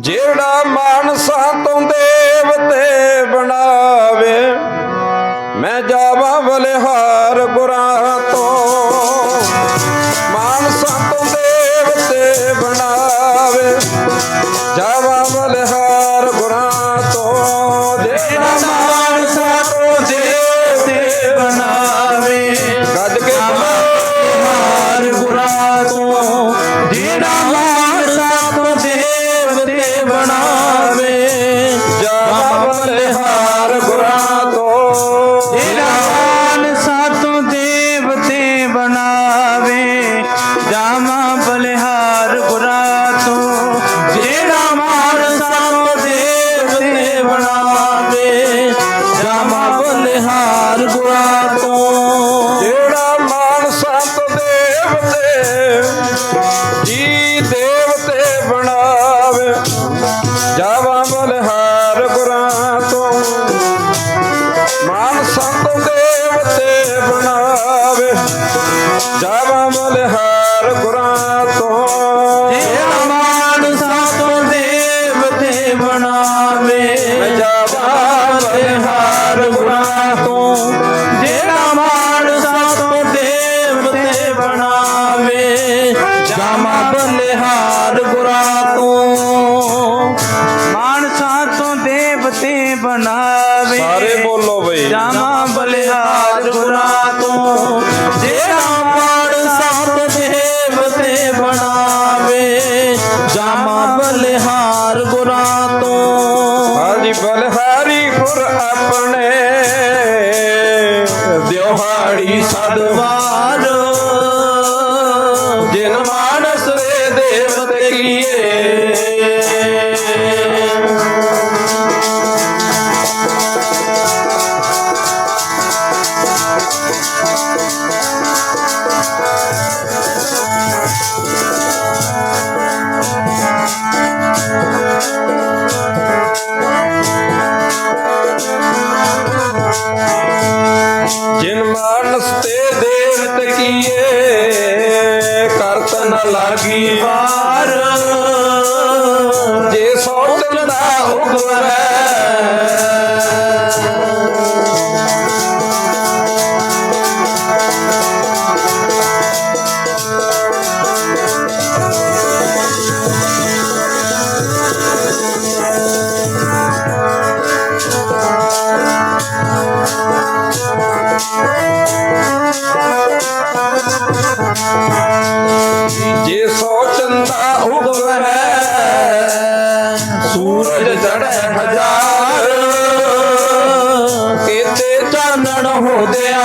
ਜਿਹੜਾ ਮਾਨਸਾ ਤੋਂ ਦੇਵਤੇ ਬਣਾਵੇ ਮੈਂ ਜਾਵਾਂ ਬਲਿਹਾਰ ਗੁਰਾਂ ਦੇਵਤੇ ਬਣਾਵੇ ਜਾਵਾਂ ਬਲਿਹਾਰ ਗੁਰਾਂ ਤੋਂ ਜਿਹੜਾ ਮਾਨਸਾ ਦੇਵ ਦੇਵਤੇ ਬਣਾਵੇ। ਜਾਮਾ ਬਲਿਹਾਰ ਗੁਰਾਂ ਤੋਂ ਜਿਹੜਾ ਮਾਨ ਸੰਤ ਦੇਵਤੇ ਜੀ ਦੇਵ ਦੇਵਤੇ ਬਣਾਵੇ। ਜਾਵਾਂ ਬਲਿਹਾਰ ਗੁਰਾਂ ਬਣਾਵੇ ਜਾਵਾਂ ਬਲਿਹਾਰ ਗੁਰਾਂ ਤੋਂ। ਜਿਹੜਾ ਮਾਨਸਾ ਤੋਂ ਦੇਵਤੇ ਬਣਾਵੇ। ਜਾਵਾਂ ਬਲਿਹਾਰ ਗੁਰਾਂ ਤੋਂ। ਜਿਹੜਾ ਮਾਨਸਾ ਤੋਂ ਦੇਵਤੇ ਬਣਾਵੇ ਜਾਮਾ ਬਲਿਹਾਰ ਗੁਰਾਂ ਤੋਂ। ਮਾਨਸਾ ਤੋਂ ਦੇਵਤੇ ਬਣਾਵੇ ਸਾਰੇ ਬੋਲੋ ਬਈ। ਜਾਮਾ ਬਲਿਹਾਰ ਗੁਰਾਂ ਤੋਂ। ਪੁਰਾ ਗੁਰਾਂ ਤੋਂ। ਹਾਜੀ ਬਲਹਾਰੀ ਗੁਰ ਆਪਣੇ। ਦਿਹਾੜੀ ਸਦਵਾਰ। ਜਿਨ ਮਾਨਸ ਰੇ ਦੇਵਤ ਕੀਏ। ਜਿਨ ਮਾਨਸ ਤੇ ਦੇਵਤ ਕੀਏ ਕਰਤ ਨ ਲਾਗੀ ਵਾਰ। ਸੋਚੰਦਾ ਉਗਵੈ ਸੂਰਜ ਚੜ੍ਹੈ ਹਜ਼ਾਰ ਕੀਤੇ ਚਾਨਣ ਹੋਦਿਆ